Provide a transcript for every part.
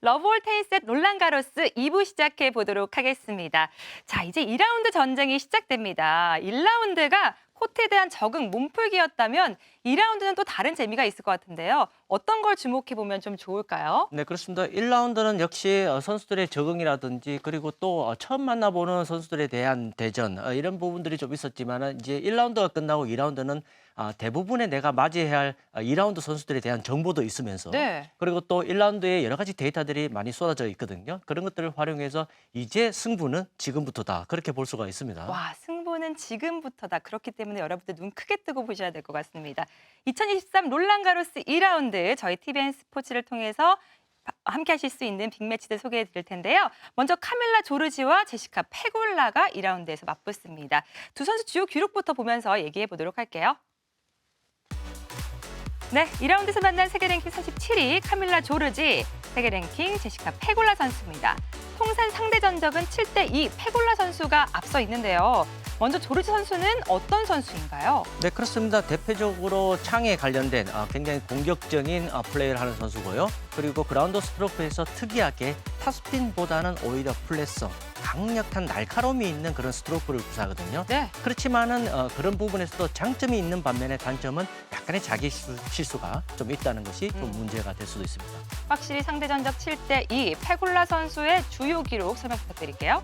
러브홀 테니스 롤란 가로스 2부 시작해 보도록 하겠습니다. 자, 이제 2라운드 전쟁이 시작됩니다. 1라운드가 코트에 대한 적응 몸풀기였다면 2라운드는 또 다른 재미가 있을 것 같은데요. 어떤 걸 주목해 보면 좀 좋을까요? 네, 그렇습니다. 1라운드는 역시 어, 선수들의 적응이라든지 그리고 또 어, 처음 만나보는 선수들에 대한 대전 어, 이런 부분들이 좀 있었지만 이제 1라운드가 끝나고 2라운드는 아, 대부분의 내가 맞이해야 할 어, 2라운드 선수들에 대한 정보도 있으면서 네. 그리고 또 1라운드에 여러 가지 데이터들이 많이 쏟아져 있거든요. 그런 것들을 활용해서 이제 승부는 지금부터다. 그렇게 볼 수가 있습니다. 와, 승 부는 지금부터다. 그렇기 때문에 여러분들 눈 크게 뜨고 보셔야 될 것 같습니다. 2023 롤란 가로스 2라운드 저희 TVN 스포츠를 통해서 함께 하실 수 있는 빅매치들 소개해 드릴 텐데요. 먼저 카밀라 조르지와 제시카 페골라가 2라운드에서 맞붙습니다. 두 선수 주요 기록부터 보면서 얘기해 보도록 할게요. 네, 2라운드에서 만난 세계 랭킹 37위 카밀라 조르지, 세계 랭킹 제시카 페골라 선수입니다. 통산 상대 전적은 7대 2 페골라 선수가 앞서 있는데요. 먼저 조르지 선수는 어떤 선수인가요? 네, 그렇습니다. 대표적으로 창에 관련된 아, 굉장히 공격적인 아, 플레이를 하는 선수고요. 그리고 그라운드 스트로크에서 특이하게 탑스핀보다는 오히려 플랫성, 강력한 날카로움이 있는 그런 스트로크를 구사하거든요. 네, 그렇지만은 어, 그런 부분에서도 장점이 있는 반면에 단점은 약간의 자기 실수- 실수가 좀 있다는 것이 좀 음. 문제가 될 수도 있습니다. 확실히 상대 전적 7대 2 페골라 선수의 주요 기록 설명 부탁드릴게요.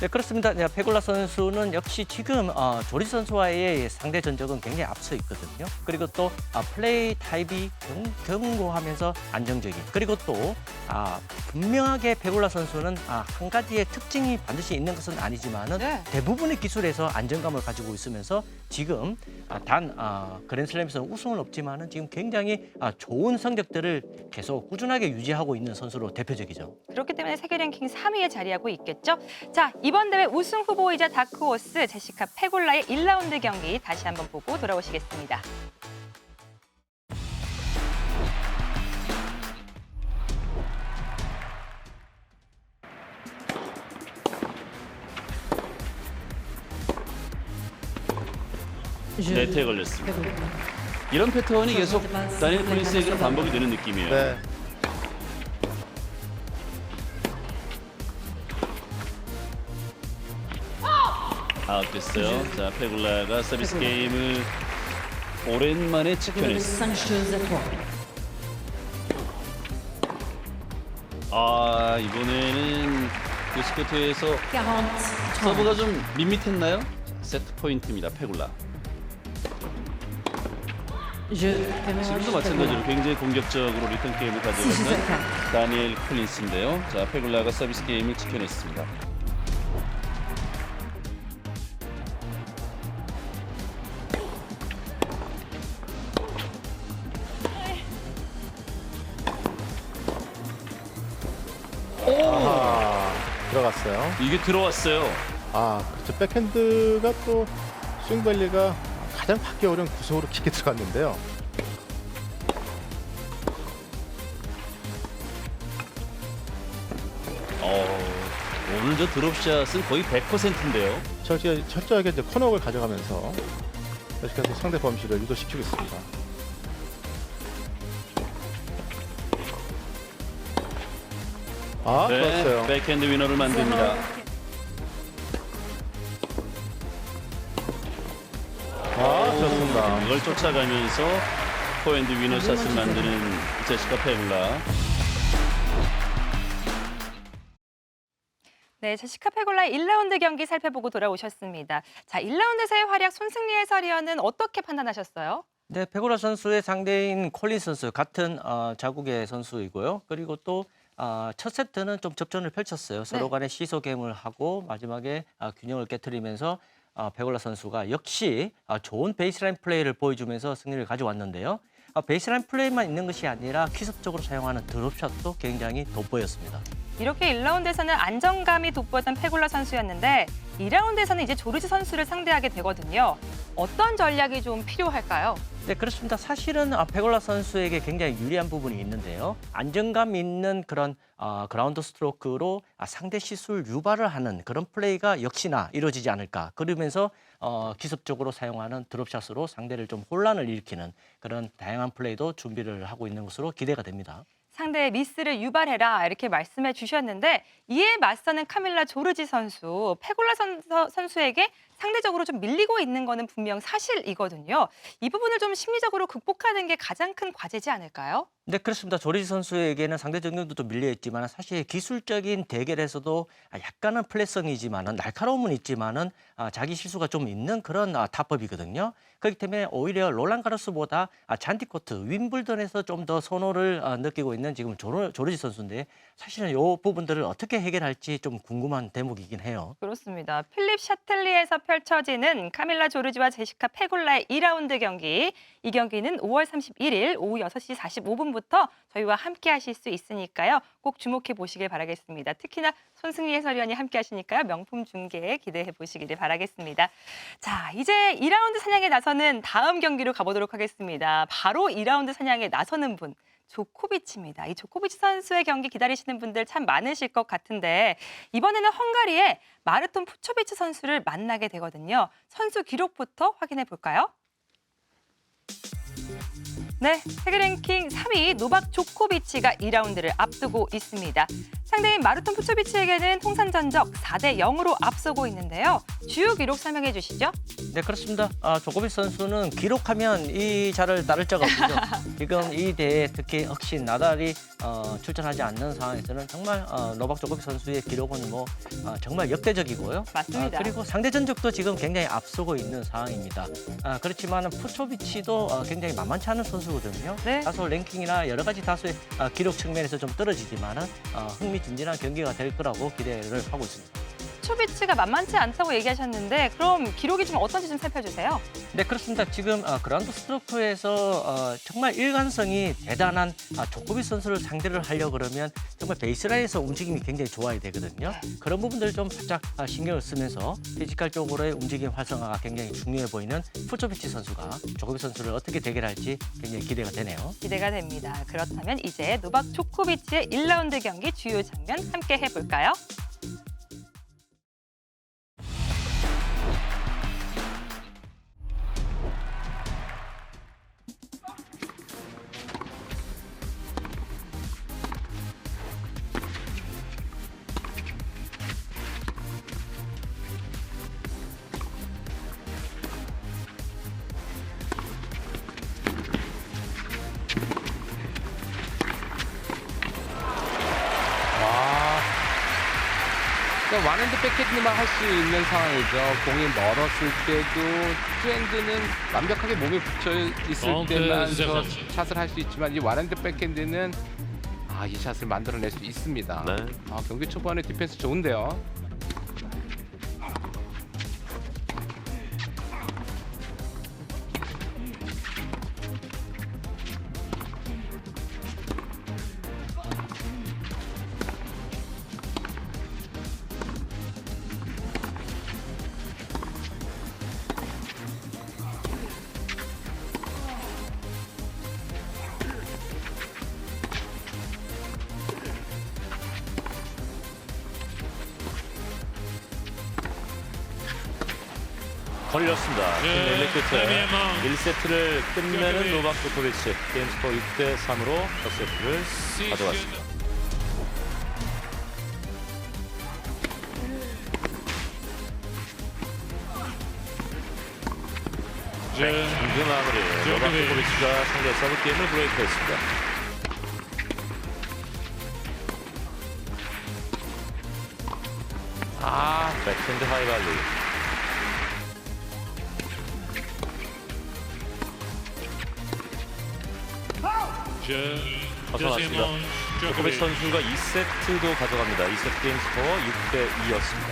네, 그렇습니다. 네, 페골라 선수는 역시 지금 어, 조리 선수와의 상대 전적은 굉장히 앞서 있거든요. 그리고 또 아, 플레이 타입이 견, 견고하면서 안정적인. 그리고 또 아, 분명하게 페골라 선수는 아, 한 가지의 특징이 반드시 있는 것은 아니지만은 네. 대부분의 기술에서 안정감을 가지고 있으면서 지금 아, 단 아, 그랜슬램에서 우승은 없지만은 지금 굉장히 아, 좋은 성적들을 계속 꾸준하게 유지하고 있는 선수로 대표적이죠. 그렇기 때문에 세계 랭킹 3위에 자리하고 있겠죠. 자, 이번 대회 우승 후보이자 다크호스 제시카 페골라의 1라운드 경기 다시 한번 보고 돌아오시겠습니다. 네트에 걸렸습니다. 이런 패턴이 계속 다니엘 콜린스에게는 반복이 되는 느낌이에요. 네. 아웃됐어요. 자, 페굴라가 서비스 게임을 오랜만에 지켜냈습니다. 아, 이번에는 교스코트에서 서브가 좀 밋밋했나요? 세트 포인트입니다, 페굴라. 지금도 마찬가지로 굉장히 공격적으로 리턴 게임을 가져가는 다니엘 콜린스인데요. 자, 페굴라가 서비스 게임을 지켜냈습니다. 아하, 들어갔어요. 이게 들어왔어요. 아, 그렇죠. 백핸드가 또 스윙밸리가 가장 받기 어려운 구석으로 깊게 들어갔는데요. 어, 오늘 저 드롭샷은 거의 100%인데요. 철저하게, 철저하게 이제 코너를 가져가면서 계속해서 상대 범실을 유도시키고 있습니다. 아, 좋았어요. 네, 백핸드 위너를 만듭니다. 이걸 쫓아가면서 포핸드 위너샷을 만드는 제시카 페굴라. 네, 제시카 페골라의 1라운드 경기 살펴보고 돌아오셨습니다. 자, 1라운드에서의 활약 손승리 해설위원은 어떻게 판단하셨어요? 네, 페고라 선수의 상대인 콜린 선수 같은 어, 자국의 선수이고요. 그리고 또 어, 첫 세트는 좀 접전을 펼쳤어요. 서로 네. 간에 시소 게임을 하고 마지막에 아, 균형을 깨뜨리면서 아, 페골라 선수가 역시 아, 좋은 베이스라인 플레이를 보여주면서 승리를 가져왔는데요. 아, 베이스라인 플레이만 있는 것이 아니라 기습적으로 사용하는 드롭샷도 굉장히 돋보였습니다. 이렇게 1라운드에서는 안정감이 돋보였던 페골라 선수였는데 2라운드에서는 이제 조르지 선수를 상대하게 되거든요. 어떤 전략이 좀 필요할까요? 네, 그렇습니다. 사실은 아, 페골라 선수에게 굉장히 유리한 부분이 있는데요. 안정감 있는 그런 아, 그라운드 스트로크로 아, 상대 시술 유발을 하는 그런 플레이가 역시나 이루어지지 않을까. 그러면서 어, 기습적으로 사용하는 드롭샷으로 상대를 좀 혼란을 일으키는 그런 다양한 플레이도 준비를 하고 있는 것으로 기대가 됩니다. 상대의 미스를 유발해라 이렇게 말씀해 주셨는데 이에 맞서는 카밀라 조르지 선수, 페골라 선, 선수에게 상대적으로 좀 밀리고 있는 거는 분명 사실이거든요. 이 부분을 좀 심리적으로 극복하는 게 가장 큰 과제지 않을까요? 네, 그렇습니다. 조리지 선수에게는 상대 정경도 좀 밀려 있지만 사실 기술적인 대결에서도 아, 약간은 플랫성이지만은 날카로움은 있지만은 아, 자기 실수가 좀 있는 그런 아, 타법이거든요. 그렇기 때문에 오히려 롤란 가로스보다 아, 잔디 코트 윈블던에서 좀 더 선호를 아, 느끼고 있는 지금 조르, 조르지 선수인데 사실은 이 부분들을 어떻게 해결할지 좀 궁금한 대목이긴 해요. 그렇습니다. 필립 샤틀리에서 펼쳐지는 카밀라 조르지와 제시카 페골라의 2라운드 경기. 이 경기는 5월 31일 오후 6시 45분부터 저희와 함께 하실 수 있으니까요. 꼭 주목해 보시길 바라겠습니다. 특히나 손승리 해설위원이 함께 하시니까요. 명품 중계 기대해 보시기를 바라겠습니다. 자, 이제 2라운드 사냥에 나서는 다음 경기로 가보도록 하겠습니다. 바로 2라운드 사냥에 나서는 분. 조코비치입니다. 이 조코비치 선수의 경기 기다리시는 분들 참 많으실 것 같은데 이번에는 헝가리의 마르톤 푸초비치 선수를 만나게 되거든요. 선수 기록부터 확인해 볼까요? 네, 세계 랭킹 3위 노박 조코비치가 2라운드를 앞두고 있습니다. 상대인 마르톤 푸초비치에게는 통산 전적 4대 0으로 앞서고 있는데요. 주요 기록 설명해 주시죠. 네, 그렇습니다. 아, 조코비치 선수는 기록하면 이 자를 따를 자가 없죠. 지금 이 대회 특히 혹시 나달이 어, 출전하지 않는 상황에서는 정말 어, 노박 조코비치 선수의 기록은 뭐 어, 정말 역대적이고요. 맞습니다. 아, 그리고 상대 전적도 지금 굉장히 앞서고 있는 상황입니다. 아, 그렇지만 푸초비치도 어, 굉장히 만만치 않은 선수 거든요. 네. 다소 랭킹이나 여러 가지 다수의 아, 기록 측면에서 좀 떨어지지만은 어, 흥미진진한 경기가 될 거라고 기대를 하고 있습니다. 푸초비치가 만만치 않다고 얘기하셨는데 그럼 기록이 좀 어떤지 좀 살펴주세요. 네 그렇습니다. 지금 어, 그라운드 스트로크에서 어, 정말 일관성이 대단한 아, 조코비 선수를 상대를 하려 그러면 정말 베이스라인에서 움직임이 굉장히 좋아야 되거든요. 그런 부분들을 좀 바짝 아, 신경을 쓰면서 피지컬적으로의 움직임 활성화가 굉장히 중요해 보이는 푸초비치 선수가 조코비 선수를 어떻게 대결할지 굉장히 기대가 되네요. 기대가 됩니다. 그렇다면 이제 노박 조코비치의 1라운드 경기 주요 장면 함께 해볼까요? 완핸드 백핸드만 할 수 있는 상황이죠. 공이 멀었을 때도 투핸드는 완벽하게 몸에 붙여 있을 카운트 때만 저. 샷을 할 수 있지만 이 완핸드 백핸드는 아, 이 샷을 만들어낼 수 있습니다. 네. 아, 경기 초반에 디펜스 좋은데요. 걸렸습니다. 네, 팀 엘리 끝에 데미안 1세트를 끝내는. 노박 조코비치 게임스코 6대 3으로 첫 세트를 가져갔습니다. 경기 마무리 노박 조코비치가 상대 서브 게임을 브레이크했습니다. 아, 백핸드 하이발리 벗어났습니다. 조코비치 선수가 2세트도 가져갑니다. 2세트 게임 스코어 6대 2였습니다.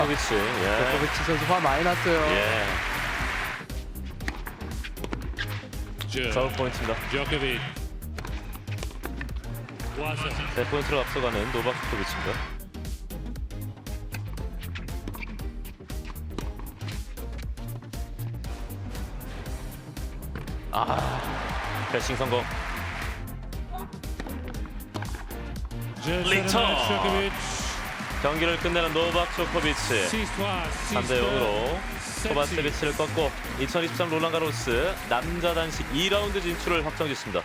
포코비치. 예. 코비치 선수 화 많이 났어요. 예. 서브 포인트입니다. 제 포인트로 앞서가는 노박 포코비치입니다. 아, 패싱 성공. 리턴. 조코비치. 경기를 끝내는 노박 조코비치 3대 0으로 코바세비치를 꺾고 2023 롤랑가로스 남자 단식 2라운드 진출을 확정짓습니다.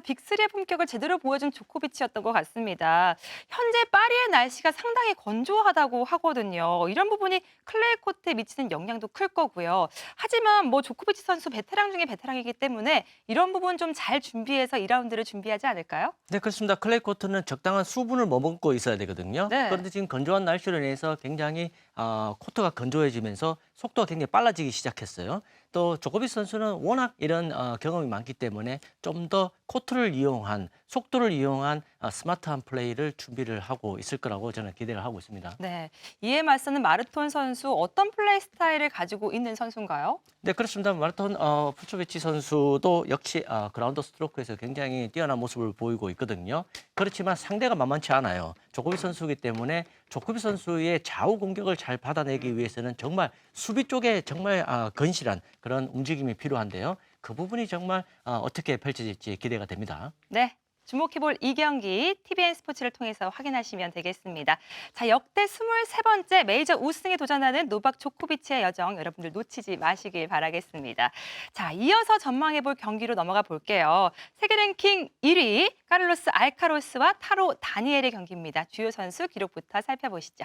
빅3의 품격을 제대로 보여준 조코비치였던 것 같습니다. 현재 파리의 날씨가 상당히 건조하다고 하거든요. 이런 부분이 클레이 코트에 미치는 영향도 클 거고요. 하지만 뭐 조코비치 선수 베테랑 중에 베테랑이기 때문에 이런 부분 좀 잘 준비해서 2라운드를 준비하지 않을까요? 네, 그렇습니다. 클레이 코트는 적당한 수분을 머금고 있어야 되거든요. 네. 그런데 지금 건조한 날씨로 인해서 굉장히 어, 코트가 건조해지면서 속도가 굉장히 빨라지기 시작했어요. 또 조코비치 선수는 워낙 이런 어, 경험이 많기 때문에 좀더 코트를 이용한 속도를 이용한 어, 스마트한 플레이를 준비를 하고 있을 거라고 저는 기대를 하고 있습니다. 네. 이에 맞서는 마르톤 선수 어떤 플레이 스타일을 가지고 있는 선수인가요? 네, 그렇습니다. 마라톤 어, 푸초비치 선수도 역시 어, 그라운드 스트로크에서 굉장히 뛰어난 모습을 보이고 있거든요. 그렇지만 상대가 만만치 않아요. 조코비 선수이기 때문에 조코비 선수의 좌우 공격을 잘 받아내기 위해서는 정말 수비 쪽에 정말 아, 건실한 그런 움직임이 필요한데요. 그 부분이 정말 어, 어떻게 펼쳐질지 기대가 됩니다. 네. 주목해볼 이 경기 TVN 스포츠를 통해서 확인하시면 되겠습니다. 자, 역대 23번째 메이저 우승에 도전하는 노박 조코비치의 여정 여러분들 놓치지 마시길 바라겠습니다. 자, 이어서 전망해볼 경기로 넘어가 볼게요. 세계 랭킹 1위 카를로스 알카로스와 타로 다니엘의 경기입니다. 주요 선수 기록부터 살펴보시죠.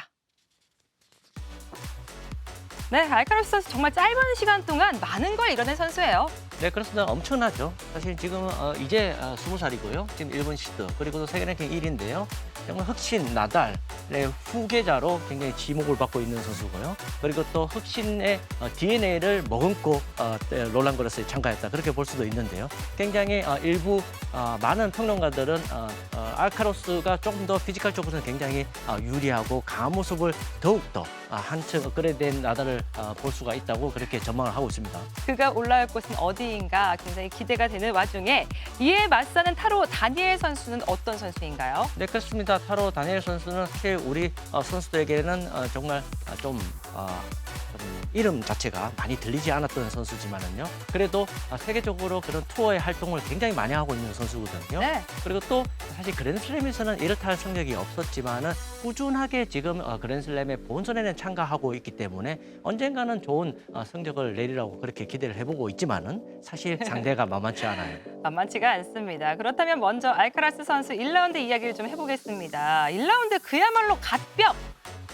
네, 알카로스 선수 정말 짧은 시간 동안 많은 걸 이뤄낸 선수예요. 네, 그렇습니다. 엄청나죠. 사실 지금 어, 이제 어, 20살이고요. 지금 일본 시드 그리고 또 세계 랭킹 1위인데요. 정말 흑신 나달의 후계자로 굉장히 지목을 받고 있는 선수고요. 그리고 또 흑신의 어, DNA를 머금고 어, 때 롤란 그로스에 참가했다. 그렇게 볼 수도 있는데요. 굉장히 어, 일부 어, 많은 평론가들은 어, 어, 알카로스가 조금 더 피지컬 쪽으로는 굉장히 어, 유리하고 강한 모습을 더욱더 어, 한층 업그레이드된 나달을 어, 볼 수가 있다고 그렇게 전망을 하고 있습니다. 그가 올라올 곳은 어디 인가 굉장히 기대가 되는 와중에 이에 맞서는 타로 다니엘 선수는 어떤 선수인가요? 네, 그렇습니다. 타로 다니엘 선수는 사실 우리 어, 선수들에게는 어, 정말 어, 좀, 어, 좀 이름 자체가 많이 들리지 않았던 선수지만은요. 그래도 어, 세계적으로 그런 투어의 활동을 굉장히 많이 하고 있는 선수거든요. 네. 그리고 또 사실 그랜슬램에서는 이렇다 할 성적이 없었지만은 꾸준하게 지금 어, 그랜슬램의 본선에는 참가하고 있기 때문에 언젠가는 좋은 어, 성적을 내리라고 그렇게 기대를 해보고 있지만은 사실 상대가 만만치 않아요. 만만치가 않습니다. 그렇다면 먼저 알카라스 선수 1라운드 이야기를 좀 해보겠습니다. 1라운드 그야말로 갓벽,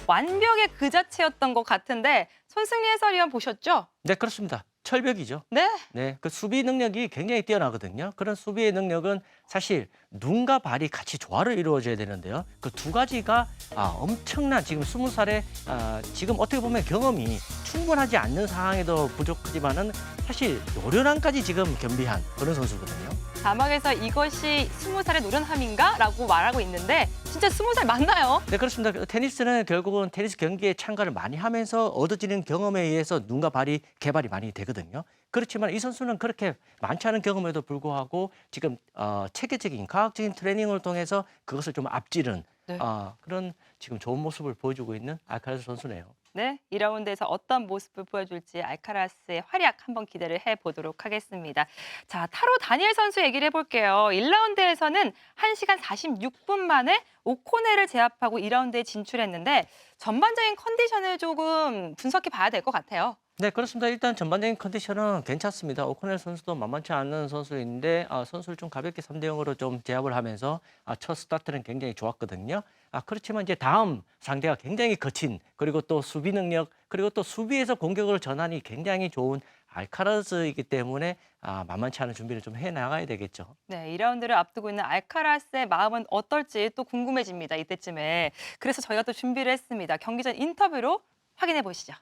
완벽의 그 자체였던 것 같은데 손승리 해설위원 보셨죠? 네, 그렇습니다. 철벽이죠. 네. 네, 그 수비 능력이 굉장히 뛰어나거든요. 그런 수비의 능력은 사실 눈과 발이 같이 조화를 이루어져야 되는데요. 그 두 가지가 아, 엄청난 지금 스무 살에 아, 지금 어떻게 보면 경험이 충분하지 않는 상황에도 부족하지만은 사실 노련함까지 지금 겸비한 그런 선수거든요. 자막에서 이것이 20살의 노련함인가? 라고 말하고 있는데 진짜 20살 맞나요? 네, 그렇습니다. 그 테니스는 결국은 테니스 경기에 참가를 많이 하면서 얻어지는 경험에 의해서 눈과 발이 개발이 많이 되거든요. 그렇지만 이 선수는 그렇게 많지 않은 경험에도 불구하고 지금 어, 체계적인 과학적인 트레이닝을 통해서 그것을 좀 앞지른 네. 어, 그런 지금 좋은 모습을 보여주고 있는 알카라스 선수네요. 네, 2라운드에서 어떤 모습을 보여줄지 알카라스의 활약 한번 기대를 해보도록 하겠습니다. 자, 타로 다니엘 선수 얘기를 해볼게요. 1라운드에서는 1시간 46분 만에 오코네를 제압하고 2라운드에 진출했는데 전반적인 컨디션을 조금 분석해 봐야 될 것 같아요. 네, 그렇습니다. 일단 전반적인 컨디션은 괜찮습니다. 오코넬 선수도 만만치 않은 선수인데 아, 선수를 좀 가볍게 3대 0으로 좀 제압을 하면서 아, 첫 스타트는 굉장히 좋았거든요. 아, 그렇지만 이제 다음 상대가 굉장히 거친 그리고 또 수비 능력 그리고 또 수비에서 공격을 전환이 굉장히 좋은 알카라스이기 때문에 아, 만만치 않은 준비를 좀 해 나가야 되겠죠. 네, 2라운드를 앞두고 있는 알카라스의 마음은 어떨지 또 궁금해집니다. 이때쯤에. 그래서 저희가 또 준비를 했습니다. 경기 전 인터뷰로 확인해 보시죠.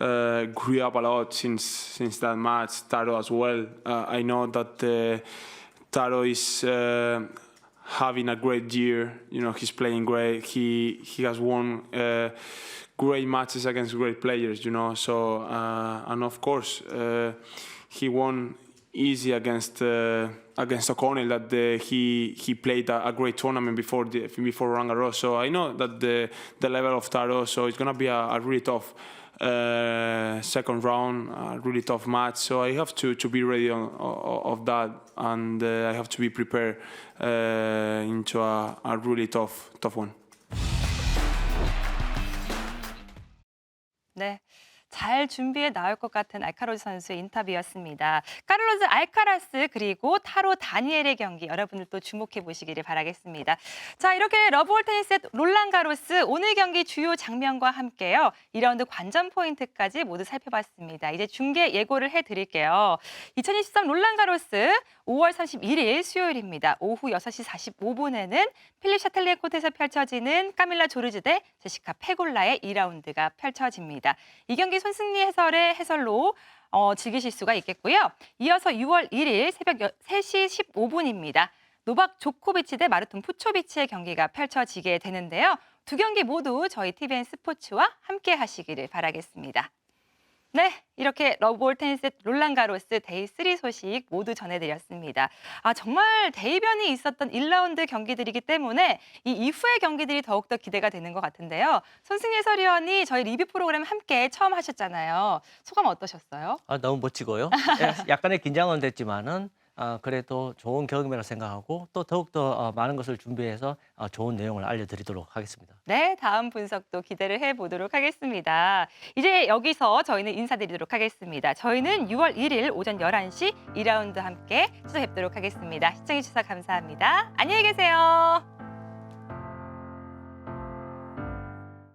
Uh, grew up a lot since since that match. Taro as well. Uh, I know that uh, Taro is uh, having a great year. You know, he's playing great. He he has won uh, great matches against great players. You know, so uh, and of course he won easy against against O'Connell that uh, he he played a, a great tournament before the, before Roland. So I know that the the level of Taro. So it's gonna be a, a really tough uh, second round, a really tough match. So I have to to be ready on, o- of that, and uh, I have to be prepared uh, into a, a really tough tough one. 잘 준비해 나올 것 같은 알카로스 선수의 인터뷰였습니다. 카를로스 알카라스 그리고 타로 다니엘의 경기 여러분들 또 주목해 보시기를 바라겠습니다. 자 이렇게 러브홀 테니스의 롤랑 가로스 오늘 경기 주요 장면과 함께요. 2라운드 관전 포인트까지 모두 살펴봤습니다. 이제 중계 예고를 해드릴게요. 2023 롤랑 가로스 5월 31일 수요일입니다. 오후 6시 45분에는 필립 샤텔리에 코트에서 펼쳐지는 까밀라 조르즈 대 제시카 페골라의 2라운드가 펼쳐집니다. 이 경기 손 승리 해설의 해설로 어, 즐기실 수가 있겠고요. 이어서 6월 1일 새벽 3시 15분입니다. 노박 조코비치 대 마르톤 푸초비치의 경기가 펼쳐지게 되는데요. 두 경기 모두 저희 TVN 스포츠와 함께 하시기를 바라겠습니다. 네, 이렇게 러브홀 테니스 롤랑 가로스 데이 3 소식 모두 전해드렸습니다. 아, 정말 대이변이 있었던 1라운드 경기들이기 때문에 이 이후의 경기들이 더욱더 기대가 되는 것 같은데요. 손승희 해설위원이 저희 리뷰 프로그램 함께 처음 하셨잖아요. 소감 어떠셨어요? 아, 너무 멋지고요. 예, 약간의 긴장은 됐지만은 아, 그래도 좋은 경험이라 생각하고 또 더욱더 어, 많은 것을 준비해서 어, 좋은 내용을 알려드리도록 하겠습니다. 네, 다음 분석도 기대를 해보도록 하겠습니다. 이제 여기서 저희는 인사드리도록 하겠습니다. 저희는 6월 1일 오전 11시 2라운드 함께 찾아뵙도록 하겠습니다. 시청해주셔서 감사합니다. 안녕히 계세요.